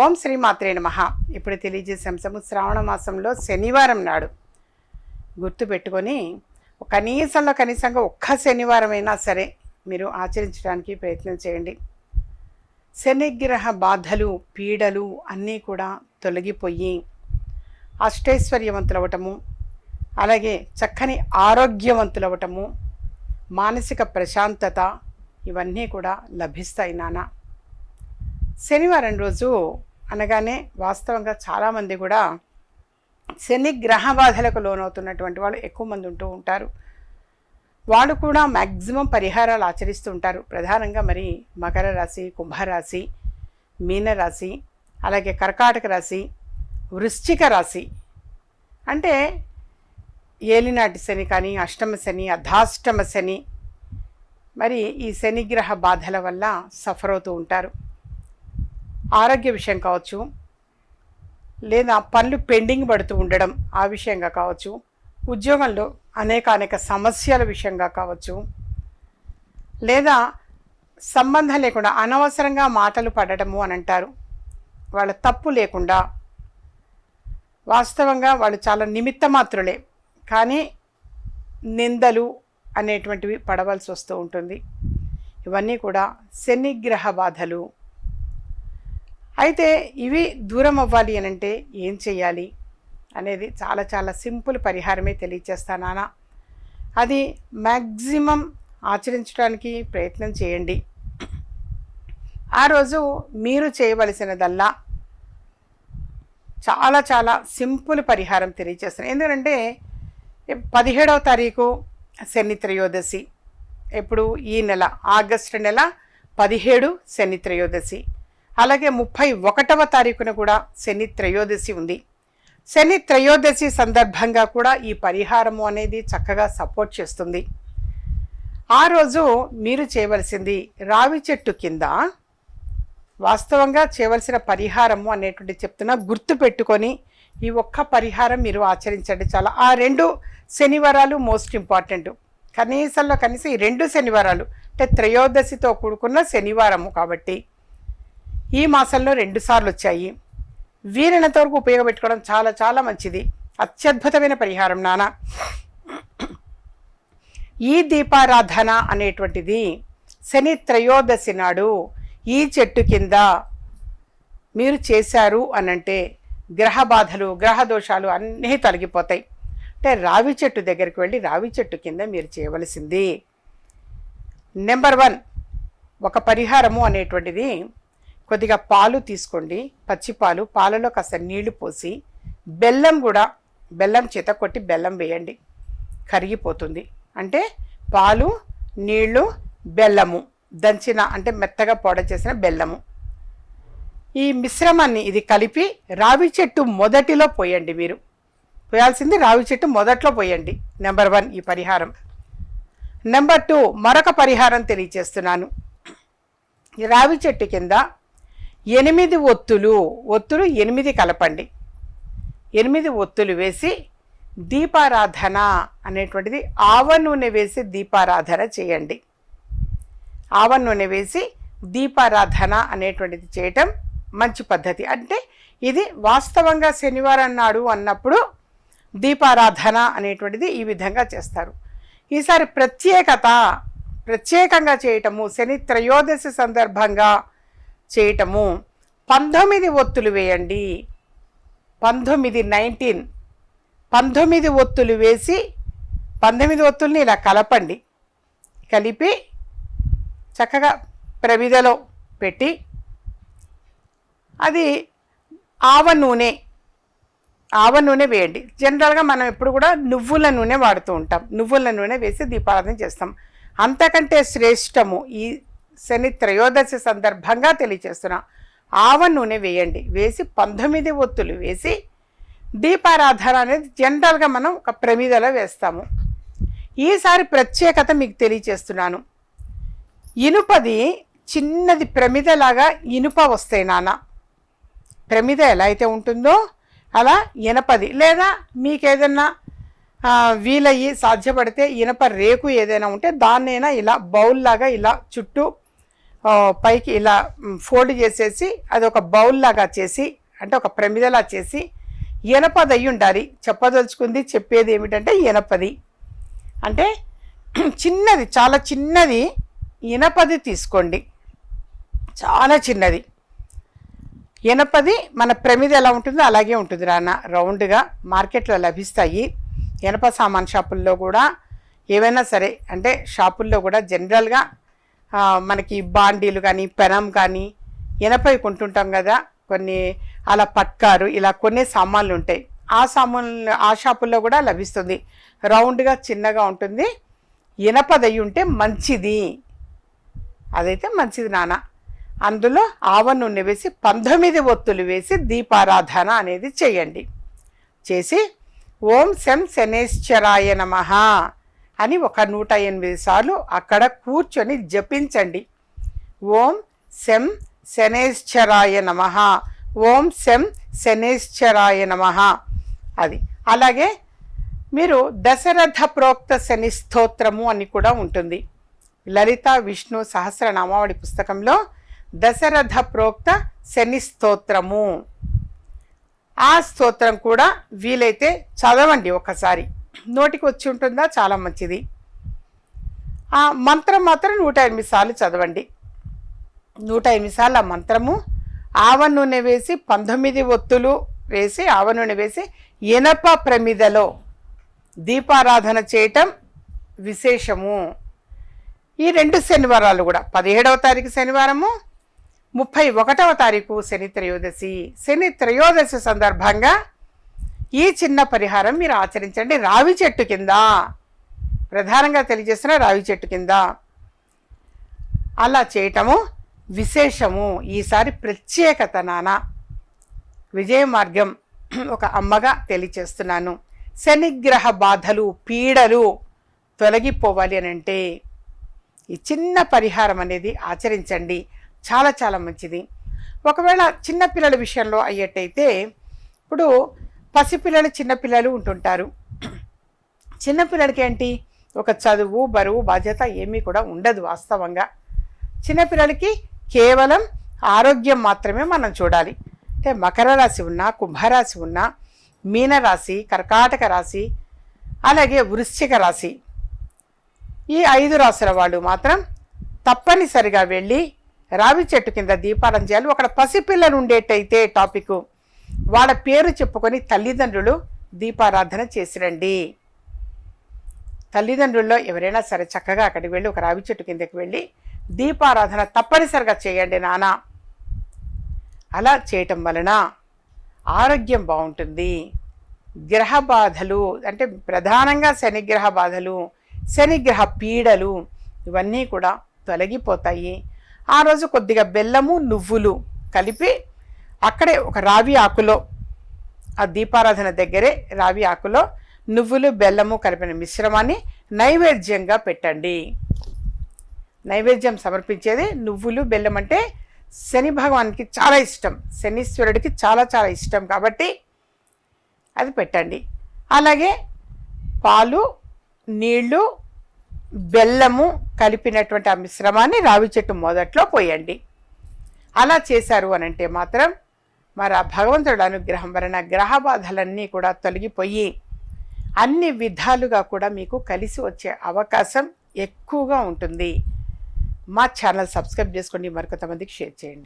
ఓం శ్రీ మాత్రే నమ. ఇప్పుడు తెలియజేసే అంశము శ్రావణ మాసంలో శనివారం నాడు. గుర్తుపెట్టుకొని కనీసంలో కనీసంగా ఒక్క శనివారం అయినా సరే మీరు ఆచరించడానికి ప్రయత్నం చేయండి. శనిగ్రహ బాధలు పీడలు అన్నీ కూడా తొలగిపోయి అష్టైశ్వర్యవంతులవటము అలాగే చక్కని ఆరోగ్యవంతులవటము మానసిక ప్రశాంతత ఇవన్నీ కూడా లభిస్తాయి నాన్న శనివారం రోజు అనగానే వాస్తవంగా చాలామంది కూడా శని గ్రహ బాధలకు లోనవుతున్నటువంటి వాళ్ళు ఎక్కువ మంది ఉంటూ ఉంటారు. వాళ్ళు కూడా మ్యాక్సిమం పరిహారాలు ఆచరిస్తూ ఉంటారు. ప్రధానంగా మరి మకర రాశి కుంభరాశి మీనరాశి అలాగే కర్కాటక రాశి వృశ్చిక రాశి. అంటే ఏలినాటి శని కానీ అష్టమ శని అర్ధాష్టమ శని మరి ఈ శనిగ్రహ బాధల వల్ల సఫర్ అవుతూ ఉంటారు. ఆరోగ్య విషయం కావచ్చు లేదా పనులు పెండింగ్ పడుతూ ఉండడం ఆ విషయంగా కావచ్చు ఉద్యోగంలో అనేక అనేక సమస్యల విషయంగా కావచ్చు లేదా సంబంధం లేకుండా అనవసరంగా మాటలు పడటము అని అంటారు. వాళ్ళ తప్పు లేకుండా వాస్తవంగా వాళ్ళు చాలా నిమిత్త మాత్రులే కానీ నిందలు అనేటువంటివి పడవలసి వస్తూ ఉంటుంది. ఇవన్నీ కూడా శనిగ్రహ బాధలు అయితే ఇవి దూరం అవ్వాలి అని అంటే ఏం చేయాలి అనేది చాలా చాలా సింపుల్ పరిహారమే తెలియచేస్తానా అది మ్యాక్సిమం ఆచరించడానికి ప్రయత్నం చేయండి. ఆ రోజు మీరు చేయవలసినదల్లా చాలా చాలా సింపుల్ పరిహారం తెలియజేస్తాను ఎందుకంటే పదిహేడవ తారీఖు శని త్రయోదశి ఎప్పుడు ఈ నెల ఆగస్టు నెల పదిహేడు శని త్రయోదశి అలాగే ముప్పై ఒకటవ తారీఖున కూడా శని త్రయోదశి ఉంది. శని త్రయోదశి సందర్భంగా కూడా ఈ పరిహారము అనేది చక్కగా సపోర్ట్ చేస్తుంది. ఆ రోజు మీరు చేయవలసింది రావి చెట్టు కింద వాస్తవంగా చేయవలసిన పరిహారము అనేటువంటి చెప్తున్నా గుర్తు పెట్టుకొని ఈ ఒక్క పరిహారం మీరు ఆచరించండి చాలా. ఆ రెండు శనివారాలు మోస్ట్ ఇంపార్టెంట్. కనీసంలో కనీసం ఈ రెండు శనివారాలు. అంటే త్రయోదశితో కూడుకున్న శనివారము కాబట్టి. ఈ మాసంలో రెండుసార్లు వచ్చాయి. వీలైనంత వరకు ఉపయోగపెట్టుకోవడం చాలా చాలా మంచిది. అత్యద్భుతమైన పరిహారం నాన్న ఈ దీపారాధన అనేటువంటిది శని త్రయోదశి నాడు ఈ చెట్టు కింద మీరు చేశారు అనంటే గ్రహ బాధలు గ్రహ దోషాలు అన్నీ తొలగిపోతాయి. అంటే రావి చెట్టు దగ్గరికి వెళ్ళి రావి చెట్టు కింద మీరు చేయవలసింది. నెంబర్ వన్ ఒక పరిహారము అనేటువంటిది కొద్దిగా పాలు తీసుకోండి. పచ్చి పాలు పాలలో కాస్త నీళ్ళు పోసి బెల్లం కూడా బెల్లం చేత కొట్టి బెల్లం వేయండి. కరిగిపోతుంది. అంటే పాలు నీళ్ళు బెల్లము దంచిన అంటే మెత్తగా పొడ చేసిన బెల్లము. ఈ మిశ్రమాన్ని ఇది కలిపి రావి చెట్టు మొదటిలో పోయండి మీరు. పోయాల్సింది రావి చెట్టు మొదట్లో పోయండి. నెంబర్ వన్ ఈ పరిహారం. నెంబర్ టూ మరొక పరిహారం తెలియచేస్తున్నాను. రావి చెట్టు కింద ఎనిమిది ఒత్తులు ఒత్తులు ఎనిమిది కలపండి. ఎనిమిది ఒత్తులు వేసి దీపారాధన అనేటువంటిది ఆవ నూనె వేసి దీపారాధన చేయండి. ఆవ నూనె వేసి దీపారాధన అనేటువంటిది చేయటం మంచి పద్ధతి. అంటే ఇది వాస్తవంగా శనివారం నాడు అన్నప్పుడు దీపారాధన అనేటువంటిది ఈ విధంగా చేస్తారు. ఈసారి ప్రత్యేకత ప్రత్యేకంగా చేయటము శని త్రయోదశి సందర్భంగా చేయటము. పంతొమ్మిది ఒత్తులు వేయండి. పంతొమ్మిది నైన్టీన్. పంతొమ్మిది ఒత్తులు వేసి పంతొమ్మిది ఒత్తుల్ని ఇలా కలపండి. కలిపి చక్కగా ప్రవిధలో పెట్టి అది ఆవ నూనె ఆవ నూనె వేయండి. జనరల్గా మనం ఎప్పుడు కూడా నువ్వుల నూనె వాడుతూ ఉంటాం. నువ్వుల నూనె వేసి దీపారాధన చేస్తాం. అంతకంటే శ్రేష్టము ఈ శని త్రయోదశి సందర్భంగా తెలియచేస్తున్నా. ఆవ నూనె వేయండి. వేసి పంతొమ్మిది ఒత్తులు వేసి దీపారాధన అనేది జనరల్గా మనం ఒక ప్రమిదలో వేస్తాము. ఈసారి ప్రత్యేకత మీకు తెలియచేస్తున్నాను. ఇనుపది చిన్నది ప్రమిదలాగా ఇనుప వస్తాయి నాన్న. ప్రమిద ఎలా అయితే ఉంటుందో అలా ఇనపది లేదా మీకేదన్నా వీలయ్యి సాధ్యపడితే ఇనప రేకు ఏదైనా ఉంటే దాన్నైనా ఇలా బౌల్లాగా ఇలా చుట్టూ పైకి ఇలా ఫోల్డ్ చేసేసి అది ఒక బౌల్ లాగా చేసి అంటే ఒక ప్రమిదలా చేసి ఎనపది అయి ఉండాలి చెప్పదలుచుకుంది చెప్పేది ఏమిటంటే ఎనపది. అంటే చిన్నది చాలా చిన్నది ఇనపది తీసుకోండి. చాలా చిన్నది. ఎనపది మన ప్రమిద ఎలా ఉంటుందో అలాగే ఉంటుంది రాన్న రౌండ్గా మార్కెట్లో లభిస్తాయి. ఎనప సామాన్ షాపుల్లో కూడా ఏవైనా సరే అంటే షాపుల్లో కూడా జనరల్గా మనకి బాండీలు కానీ పెనం కానీ ఎనపై కొంటుంటాం కదా. కొన్ని అలా పట్కారు ఇలా కొన్ని సామాన్లు ఉంటాయి. ఆ సామాన్లు ఆ షాపుల్లో కూడా లభిస్తుంది. రౌండ్గా చిన్నగా ఉంటుంది. ఇనపదయ్యి ఉంటే మంచిది. అదైతే మంచిది నాన్న. అందులో ఆవ నూనె వేసి పంతొమ్మిది ఒత్తులు వేసి దీపారాధన అనేది చేయండి. చేసి ఓం శం శనేశ్వరాయ నమ. అని ఒక నూట ఎనిమిది సార్లు అక్కడ కూర్చొని జపించండి. ఓం శం శనేశ్వరాయ నమ. ఓం శం శనేశ్వరాయ నమ. అది. అలాగే మీరు దశరథ ప్రోక్త శని స్తోత్రము అని కూడా ఉంటుంది. లలిత విష్ణు సహస్రనామావళి పుస్తకంలో దశరథ ప్రోక్త శని స్తోత్రము. ఆ స్తోత్రం కూడా వీలైతే చదవండి ఒకసారి. నోటికి వచ్చి ఉంటుందా? చాలా మంచిది. ఆ మంత్రం మాత్రం నూట ఎనిమిది సార్లు చదవండి. నూట ఎనిమిది సార్లు ఆ మంత్రము. ఆవ నూనె వేసి పంతొమ్మిది ఒత్తులు వేసి ఆవ నూనె వేసి ఇనప ప్రమిదలో దీపారాధన చేయటం విశేషము. ఈ రెండు శనివారాలు కూడా. పదిహేడవ తారీఖు శనివారము ముప్పై ఒకటవ తారీఖు శని త్రయోదశి. శని త్రయోదశి సందర్భంగా ఈ చిన్న పరిహారం మీరు ఆచరించండి. రావి చెట్టు కింద. ప్రధానంగా తెలియజేస్తున్న రావి చెట్టు కింద. అలా చేయటము విశేషము. ఈసారి ప్రత్యేకత నాన్న. విజయ మార్గం ఒక అమ్మగా తెలియచేస్తున్నాను శనిగ్రహ బాధలు పీడలు తొలగిపోవాలి అని అంటే ఈ చిన్న పరిహారం అనేది ఆచరించండి. చాలా చాలా మంచిది. ఒకవేళ చిన్నపిల్లల విషయంలో అయ్యేట్టయితే ఇప్పుడు పసిపిల్లలు చిన్నపిల్లలు ఉంటుంటారు. చిన్నపిల్లలకి ఏంటి ఒక చదువు బరువు బాధ్యత ఏమీ కూడా ఉండదు వాస్తవంగా. చిన్నపిల్లలకి కేవలం ఆరోగ్యం మాత్రమే మనం చూడాలి. అంటే మకర రాశి ఉన్నా కుంభరాశి ఉన్నా మీనరాశి కర్కాటక రాశి అలాగే వృశ్చిక రాశి. ఈ ఐదు రాసుల వాళ్ళు మాత్రం తప్పనిసరిగా వెళ్ళి రావి చెట్టు కింద దీపాలం చేయాలి అక్కడ పసిపిల్లలు ఉండేటైతే టాపిక్. వాళ్ళ పేరు చెప్పుకొని తల్లిదండ్రులు దీపారాధన చేసిరండి. తల్లిదండ్రుల్లో ఎవరైనా సరే చక్కగా అక్కడికి వెళ్ళి ఒక రావి చెట్టు కిందకి వెళ్ళి దీపారాధన తప్పనిసరిగా చేయండి నాన్న అలా చేయటం వలన ఆరోగ్యం బాగుంటుంది. గ్రహ బాధలు అంటే ప్రధానంగా శనిగ్రహ బాధలు శనిగ్రహ పీడలు ఇవన్నీ కూడా తొలగిపోతాయి. ఆ రోజు కొద్దిగా బెల్లము నువ్వులు కలిపి అక్కడే ఒక రావి ఆకులో ఆ దీపారాధన దగ్గరే రావి ఆకులో నువ్వులు బెల్లము కలిపిన మిశ్రమాన్ని నైవేద్యంగా పెట్టండి. నైవేద్యం సమర్పించేది నువ్వులు బెల్లం అంటే శని భగవానికి చాలా ఇష్టం. శనీశ్వరుడికి చాలా చాలా ఇష్టం కాబట్టి అది పెట్టండి. అలాగే పాలు నీళ్ళు బెల్లము కలిపినటువంటి ఆ మిశ్రమాన్ని రావి చెట్టు మొదట్లో పోయండి. అలా చేశారు అని అంటే మాత్రం మరి ఆ భగవంతుడు అనుగ్రహం వలన గ్రహ బాధలన్నీ కూడా తొలగిపోయి అన్ని విధాలుగా కూడా మీకు కలిసి వచ్చే అవకాశం ఎక్కువగా ఉంటుంది. మా ఛానల్ సబ్స్క్రైబ్ చేసుకోండి. మరికొంతమందికి షేర్ చేయండి.